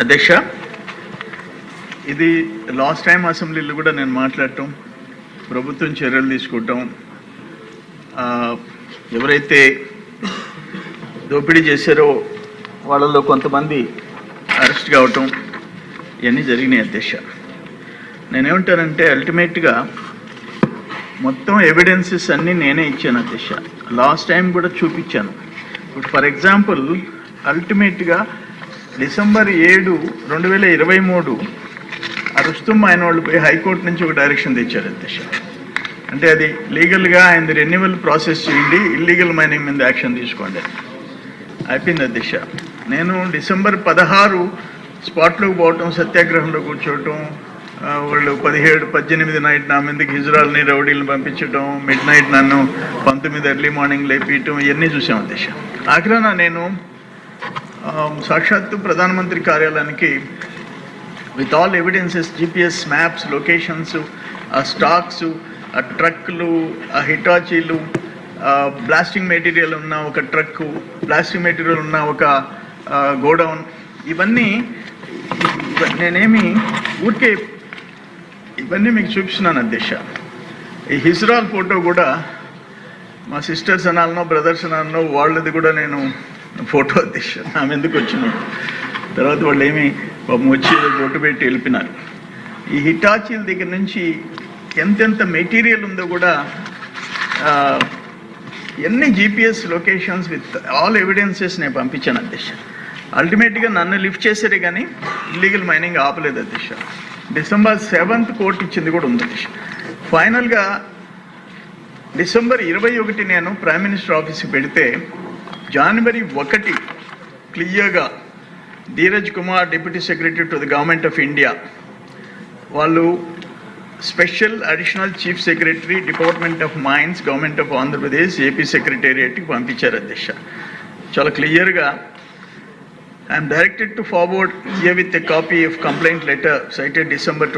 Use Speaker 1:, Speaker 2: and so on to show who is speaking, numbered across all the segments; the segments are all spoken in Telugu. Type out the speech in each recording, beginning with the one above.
Speaker 1: అధ్యక్ష ఇది లాస్ట్ టైం అసెంబ్లీలో కూడా నేను మాట్లాడటం ప్రభుత్వం చర్యలు తీసుకోవటం ఎవరైతే దోపిడీ చేశారో వాళ్ళలో కొంతమంది అరెస్ట్ కావటం ఇవన్నీ జరిగినాయి అధ్యక్ష. నేనేమంటానంటే అల్టిమేట్గా మొత్తం ఎవిడెన్సెస్ అన్నీ నేనే ఇచ్చాను అధ్యక్ష. లాస్ట్ టైం కూడా చూపించాను. ఇప్పుడు ఫర్ ఎగ్జాంపుల్ అల్టిమేట్గా డిసెంబర్ ఏడు రెండు వేల ఇరవై మూడు అరుస్తుమ్ ఆయన వాళ్ళు పోయి హైకోర్టు నుంచి ఒక డైరెక్షన్ తెచ్చారు అధ్యక్ష. అంటే అది లీగల్గా ఆయన రెన్యువల్ ప్రాసెస్ చేయండి ఇల్లీగల్ మైనింగ్ మీద యాక్షన్ తీసుకోండి. అయిపోయింది అధ్యక్ష. నేను డిసెంబర్ పదహారు స్పాట్లోకి పోవటం సత్యాగ్రహంలో కూర్చోవటం వాళ్ళు పదిహేడు పద్దెనిమిది నైట్ నా మీదకి హిజ్రాల్ని రౌడీలను పంపించటం మిడ్ నైట్ నన్ను పంతొమ్మిది ఎర్లీ మార్నింగ్ లేపించడం ఇవన్నీ చూసాం అధ్యక్ష. ఆఖరాన నేను Um, సాక్షాత్తు ప్రధానమంత్రి కార్యాలయానికి with all evidences GPS maps locations stocks ట్రక్లు హిటాచీలు బ్లాస్టింగ్ మెటీరియల్ ఉన్న ఒక ట్రక్ ప్లాస్టిక్ మెటీరియల్ ఉన్న ఒక uh, గోడౌన్ ఇవన్నీ నేనేమి ఊరికే ఇవన్నీ మీకు చూపిస్తున్నాను అధ్యక్ష. ఈ హిజ్రాల్ ఫోటో కూడా మా సిస్టర్స్ అనాలనో బ్రదర్స్ అనాలనో వాళ్ళది కూడా నేను ఫోటో అధ్యక్ష ఆమె ఎందుకు వచ్చినాడు తర్వాత వాళ్ళు ఏమి పాపం వచ్చి బొట్టు పెట్టి వెళ్ళిపోయినారు. ఈ హిటాచీల దగ్గర నుంచి ఎంతెంత మెటీరియల్ ఉందో కూడా ఎన్ని GPS locations with all evidences నేను పంపించాను అధ్యక్ష. అల్టిమేట్గా నన్ను లిఫ్ట్ చేశారే కానీ ఇల్లీగల్ మైనింగ్ ఆపలేదు అధ్యక్ష. డిసెంబర్ సెవెంత్ కోర్టు ఇచ్చింది కూడా ఉంది అధ్యక్ష. ఫైనల్గా డిసెంబర్ ఇరవై ఒకటి నేను ప్రైమ్ మినిస్టర్ ఆఫీస్కి పెడితే జనవరి ఒకటి క్లియర్గా Dheeraj Kumar deputy secretary to the government of India వాళ్ళు special additional chief secretary department of mines government of Andhra Pradesh AP సెక్రటేరియట్కి పంపించారు అధ్యక్ష. చాలా క్లియర్గా I'm directed to forward here with a copy of complaint letter cited December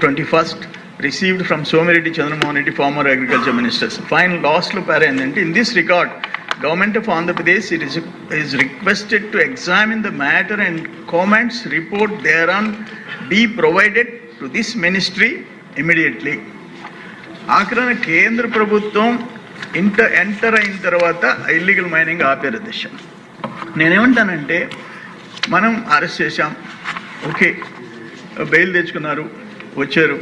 Speaker 1: twenty first received from Somireddy Chandramohan Reddy former agriculture ministers fine లాస్ట్లో para in this record government of Andhra Pradesh it is is requested to examine the matter and comments report thereon be provided to this ministry immediately. ఆఖరణ కేంద్ర ప్రభుత్వం ఇంటర్ ఎంటర్ అయిన తర్వాత ఇల్లీగల్ మైనింగ్ ఆపేరు దిశ. నేనేమంటానంటే మనం అరెస్ట్ చేశాం. ఓకే బెయిల్ తెచ్చుకున్నారు వచ్చారు.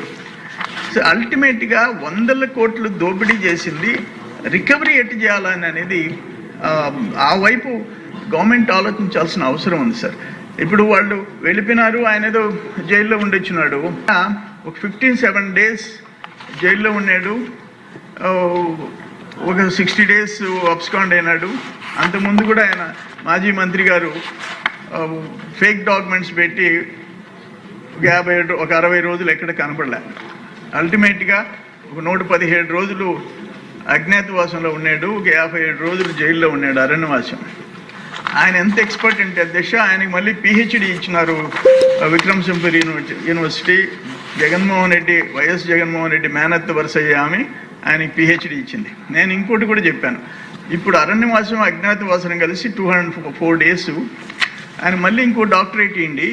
Speaker 1: సో అల్టిమేట్గా వందల కోట్లు దోపిడీ చేసింది రికవరీ ఎట్టు చేయాలని అనేది ఆ, వైపు గవర్నమెంట్ ఆలోచించాల్సిన అవసరం ఉంది సార్. ఇప్పుడు వాళ్ళు వెళ్ళిపోయినారు ఆయన ఏదో జైల్లో ఉండొచ్చున్నాడు ఒక ఫిఫ్టీన్ సెవెన్ డేస్ జైల్లో ఉన్నాడు. ఒక సిక్స్టీ డేస్ అబ్స్కాండ్ అయినాడు. అంతకుముందు కూడా ఆయన మాజీ మంత్రి గారు ఫేక్ డాక్యుమెంట్స్ పెట్టి ఒక యాభై ఏడు ఒక అరవై రోజులు ఎక్కడ కనపడలే. అల్టిమేట్గా ఒక నూట పదిహేడు రోజులు అజ్ఞాతవాసంలో ఉన్నాడు ఒక యాభై ఏడు రోజులు జైల్లో ఉన్నాడు అరణ్యవాసం. ఆయన ఎంత ఎక్స్పర్ట్ అంటే అధ్యక్ష ఆయనకి మళ్ళీ పిహెచ్డి ఇచ్చినారు Vikram Simpur university university. Jaganmohan Reddy YS Jaganmohan Reddy మేనత్ వరుసయ్య ఆమె ఆయనకి పిహెచ్డి ఇచ్చింది. నేను ఇంకోటి కూడా చెప్పాను. ఇప్పుడు అరణ్యవాసం అజ్ఞాతవాసం కలిసి టూ హండ్రెడ్ ఫోర్ డేస్ ఆయన మళ్ళీ ఇంకో డాక్టరేట్ ఇవ్వండి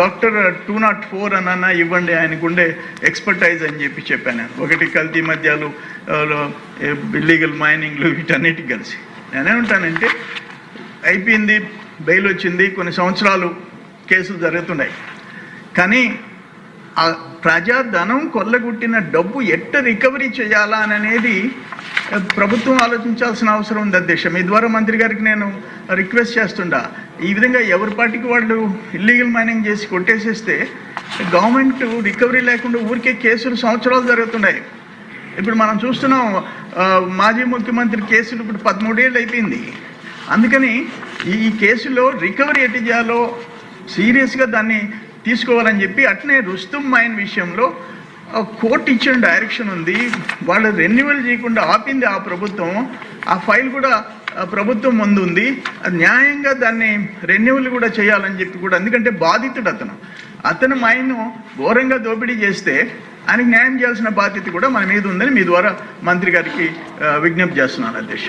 Speaker 1: డాక్టర్ టూ నాట్ ఫోర్ అన్న ఇవ్వండి ఆయనకు ఉండే ఎక్స్పర్టైజ్ అని చెప్పి చెప్పాను ఒకటి కల్తీ మద్యాలు ఇల్లీగల్ మైనింగ్లు వీటన్నిటికి కలిసి. నేనే ఉంటానంటే అయిపోయింది బెయిల్ వచ్చింది కొన్ని సంవత్సరాలు కేసులు జరుగుతున్నాయి. కానీ ఆ ప్రజాధనం కొల్లగొట్టిన డబ్బు ఎట్ట రికవరీ చేయాలా అని అనేది ప్రభుత్వం ఆలోచించాల్సిన అవసరం ఉంది అధ్యక్ష మీ ద్వారా మంత్రి గారికి నేను రిక్వెస్ట్ చేస్తుండా ఈ విధంగా ఎవరి పార్టీకి వాళ్ళు ఇల్లీగల్ మైనింగ్ చేసి కొట్టేసేస్తే గవర్నమెంట్ రికవరీ లేకుండా ఊరికే కేసులు సంవత్సరాలు జరుగుతున్నాయి. ఇప్పుడు మనం చూస్తున్నాం మాజీ ముఖ్యమంత్రి కేసులు ఇప్పుడు పదమూడేళ్ళు అయిపోయింది. అందుకని ఈ కేసులో రికవరీ ఎట్టి చేయాలో సీరియస్గా దాన్ని తీసుకోవాలని చెప్పి అట్నే రుస్తుం మైన్ విషయంలో కోర్టు ఇచ్చిన డైరెక్షన్ ఉంది. వాళ్ళు రెన్యువల్ చేయకుండా ఆపింది ఆ ప్రభుత్వం. ఆ ఫైల్ కూడా ప్రభుత్వం ముందు ఉంది. న్యాయంగా దాన్ని రెన్యువల్ కూడా చేయాలని చెప్పి కూడా ఎందుకంటే బాధితుడు అతను. అతను మైండ్ను ఘోరంగా దోపిడీ చేస్తే ఆయనకు న్యాయం చేయాల్సిన బాధ్యత కూడా మన మీద ఉందని మీ ద్వారా మంత్రి గారికి విజ్ఞప్తి చేస్తున్నాను అధ్యక్ష